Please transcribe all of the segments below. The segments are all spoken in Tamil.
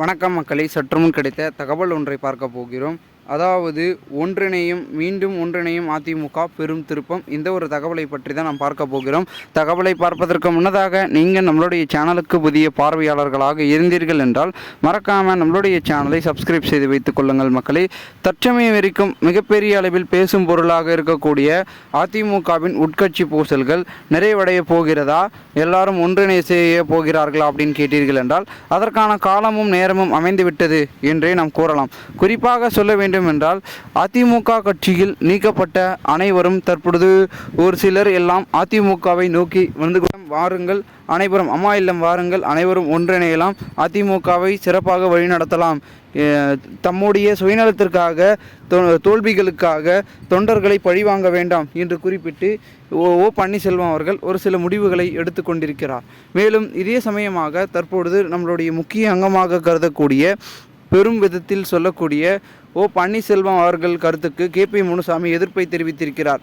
வணக்கம் மக்களை சற்றுமுன் கிடைத்த தகவல் ஒன்றை பார்க்க போகிறோம். அதாவது ஒன்றிணையும் மீண்டும் ஒன்றிணையும் அதிமுக பெரும் திருப்பம். இந்த ஒரு தகவலை பற்றி தான் நாம் பார்க்க போகிறோம். தகவலை பார்ப்பதற்கு முன்னதாக நீங்கள் நம்மளுடைய சேனலுக்கு புதிய பார்வையாளர்களாக இருந்தீர்கள் என்றால் மறக்காமல் நம்மளுடைய சேனலை சப்ஸ்கிரைப் செய்து வைத்துக் கொள்ளுங்கள் மக்களே. தற்சமயம் வரைக்கும் மிகப்பெரிய அளவில் பேசும் பொருளாக இருக்கக்கூடிய அதிமுகவின் உட்கட்சி பூசல்கள் நிறைவடைய போகிறதா? எல்லாரும் ஒன்றிணை செய்ய போகிறார்களா அப்படின்னு கேட்டீர்கள் என்றால் அதற்கான காலமும் நேரமும் அமைந்துவிட்டது என்றே நாம் கூறலாம். குறிப்பாக சொல்ல வேண்டும் என்றால் அதிமுக கட்சியில் நீக்கப்பட்ட அனைவரும் தற்பொழுது ஒரு சிலர் எல்லாம் அதிமுகவை நோக்கி வந்து வாருங்கள் அனைவரும் அம்மா இல்லம் வாருங்கள் அனைவரும் ஒன்றிணையலாம் அதிமுகவை சிறப்பாக வழிநடத்தலாம். தம்முடைய சுயநலத்திற்காக தோ- தோல்விகளுக்காக தொண்டர்களை பழிவாங்க வேண்டாம் என்று குறிப்பிட்டு ஓ ஓ பன்னீர்செல்வம் அவர்கள் ஒரு சில முடிவுகளை எடுத்துக்கொண்டிருக்கிறார் மேலும் இதே சமயமாக தற்பொழுது நம்மளுடைய முக்கிய அங்கமாக கருதக்கூடிய பெரும் விதத்தில் சொல்லக்கூடிய ஓ பன்னீர்செல்வம் அவர்கள் கருத்துக்கு கே பி முனுசாமி எதிர்ப்பை தெரிவித்திருக்கிறார்.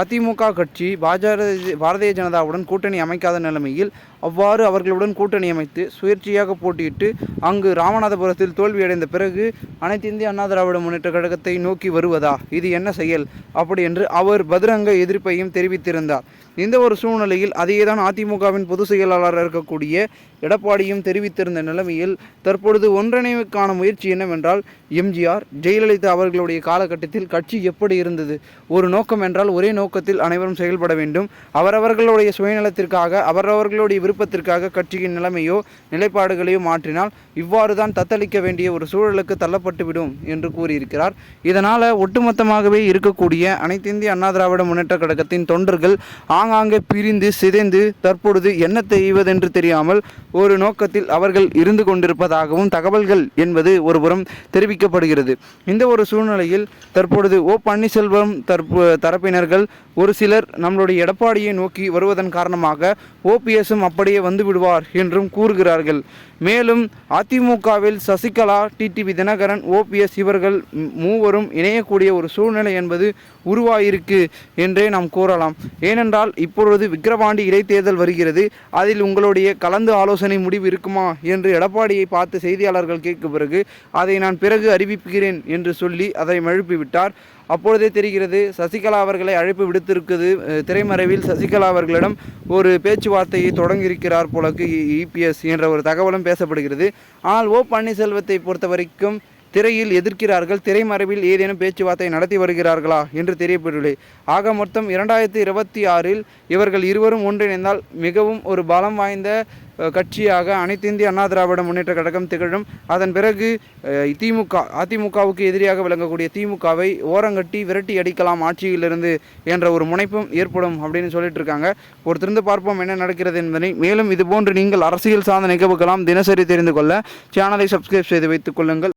அதிமுக கட்சி பாஜக பாரதிய ஜனதாவுடன் கூட்டணி அமைக்காத நிலைமையில் அவ்வாறு அவர்களுடன் கூட்டணி அமைத்து சுயேட்சையாக போட்டியிட்டு அங்கு ராமநாதபுரத்தில் தோல்வியடைந்த பிறகு அனைத்து இந்திய அண்ணா திராவிட முன்னேற்ற கழகத்தை நோக்கி வருவதா? இது என்ன செயல்? அப்படி என்று அவர் பகிரங்க எதிர்ப்பையும் தெரிவித்திருந்தார். இந்த ஒரு சூழ்நிலையில் அதையேதான் அதிமுகவின் பொதுச் செயலாளராக இருக்கக்கூடிய எடப்பாடியும் தெரிவித்திருந்த நிலைமையில் தற்பொழுது ஒன்றிணைவுக்கான முயற்சி என்னவென்றால் எம்ஜிஆர் ஜெயலலிதா அவர்களுடைய காலகட்டத்தில் கட்சி எப்படி இருந்தது? ஒரு நோக்கம் என்றால் ஒரே நோக்கத்தில் அனைவரும் செயல்பட வேண்டும். அவரவர்களுடைய சுயநலத்திற்காக அவரவர்களுடைய விருப்பத்திற்காக கட்சியின் நிலைமையோ நிலைப்பாடுகளையோ மாற்றினால் இவ்வாறு தான் தத்தளிக்க வேண்டிய ஒரு சூழலுக்கு தள்ளப்பட்டுவிடும் என்று கூறியிருக்கிறார். இதனால் ஒட்டுமொத்தமாகவே இருக்கக்கூடிய அனைத்து இந்திய அண்ணா திராவிட முன்னேற்ற கழகத்தின் தொண்டர்கள் ஆங்காங்கே பிரிந்து சிதைந்து தற்பொழுது என்ன செய்வதென்று தெரியாமல் ஒரு நோக்கத்தில் அவர்கள் இருந்து கொண்டிருப்பதாகவும் தகவல்கள் என்பது ஒருபுறம் தெரிவிக்கப்படுகிறது. இந்த ஒரு சூழ்நிலையில் தற்பொழுது ஓ பன்னீர்செல்வம் தரப்பினர்கள் ஒரு சிலர் நம்மளுடைய எடப்பாடியை நோக்கி வருவதன் காரணமாக ஓபிஎஸும் அப்படியே வந்து விடுவார் என்றும் கூறுகிறார்கள். மேலும் அதிமுகவில் சசிகலா டிடிவி தினகரன் ஓபிஎஸ் இவர்கள் மூவரும் இணையக்கூடிய ஒரு சூழ்நிலை என்பது உருவாயிருக்கு என்றே நாம் கூறலாம். ஏனென்றால் இப்பொழுது விக்கிரவாண்டி இடைத்தேர்தல் வருகிறது. அதில் உங்களுடைய கலந்து ஆலோசனை முடிவு இருக்குமா என்று எடப்பாடியை பார்த்து செய்தியாளர்கள் கேட்க பிறகு அதை நான் பிறகு அறிவிக்கிறேன் என்று சொல்லி அதை மழுப்பிவிட்டார் அப்பொழுதே தெரிகிறது சசிகலா அவர்களை அழைப்பு விடுத்திருக்குது. திரைமறைவில் சசிகலா அவர்களிடம் ஒரு பேச்சுவார்த்தையை தொடங்கியிருக்கிறார் போலக்கு இபிஎஸ் என்ற ஒரு தகவலும் பேசப்படுகிறது. ஆனால் ஓ பன்னீர்செல்வத்தை பொறுத்த வரைக்கும் திரையில் எதிர்க்கிறார்கள் திரைமறைவில் ஏதேனும் பேச்சுவார்த்தை நடத்தி வருகிறார்களா என்று தெரியப்படவில்லை. ஆக மொத்தம் இரண்டாயிரத்தி இருபத்தி ஆறில் இவர்கள் இருவரும் ஒன்றிணைந்தால் மிகவும் ஒரு பலம் வாய்ந்த கட்சியாக அனைத்து இந்திய அண்ணா திராவிட முன்னேற்ற கழகம் திகழும். அதன் பிறகு திமுக அதிமுகவுக்கு எதிரியாக விளங்கக்கூடிய திமுகவை ஓரங்கட்டி விரட்டி அடிக்கலாம் ஆட்சியிலிருந்து என்ற ஒரு முனைப்பும் ஏற்படும் அப்படின்னு சொல்லிட்டு இருக்காங்க பொறுத்திருந்து பார்ப்போம் என்ன நடக்கிறது என்பதை. மேலும் இதுபோன்று நீங்கள் அரசியல் சார்ந்த நிகழ்வுகளாம் தினசரி தெரிந்து கொள்ள சேனலை சப்ஸ்கிரைப் செய்து வைத்துக் கொள்ளுங்கள்.